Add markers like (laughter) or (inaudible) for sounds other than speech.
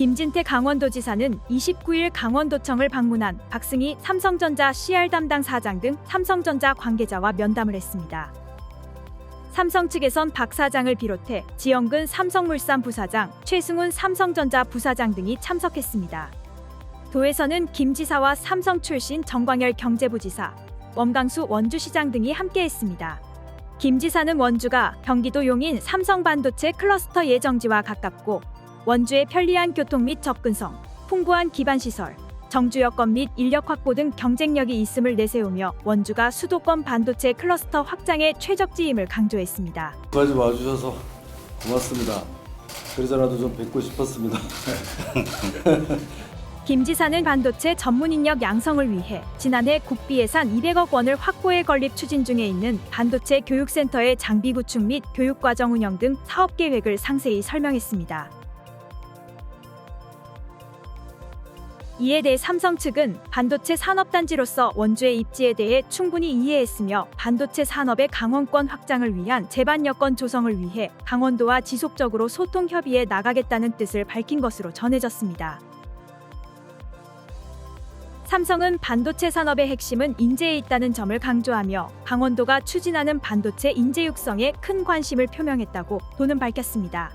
김진태 강원도지사는 29일 강원도청을 방문한 박승희 삼성전자 CR 담당 사장 등 삼성전자 관계자와 면담을 했습니다. 삼성 측에선 박 사장을 비롯해 지영근 삼성물산 부사장, 최승훈 삼성전자 부사장 등이 참석했습니다. 도에서는 김 지사와 삼성 출신 정광열 경제부지사, 원강수 원주시장 등이 함께했습니다. 김 지사는 원주가 경기도 용인 삼성 반도체 클러스터 예정지와 가깝고 원주의 편리한 교통 및 접근성, 풍부한 기반 시설, 정주 여건 및 인력 확보 등 경쟁력이 있음을 내세우며 원주가 수도권 반도체 클러스터 확장의 최적지임을 강조했습니다. 까지 와주셔서 고맙습니다. 그러자라도 좀 뵙고 싶었습니다. (laughs) 김 지사는 반도체 전문 인력 양성을 위해 지난해 국비 예산 200억 원을 확보해 건립 추진 중에 있는 반도체 교육센터의 장비 구축 및 교육과정 운영 등 사업 계획을 상세히 설명했습니다. 이에 대해 삼성 측은 반도체 산업단지로서 원주의 입지에 대해 충분히 이해했으며 반도체 산업의 강원권 확장을 위한 제반 여건 조성을 위해 강원도와 지속적으로 소통 협의해 나가겠다는 뜻을 밝힌 것으로 전해졌습니다. 삼성은 반도체 산업의 핵심은 인재에 있다는 점을 강조하며 강원도가 추진하는 반도체 인재 육성에 큰 관심을 표명했다고 도는 밝혔습니다.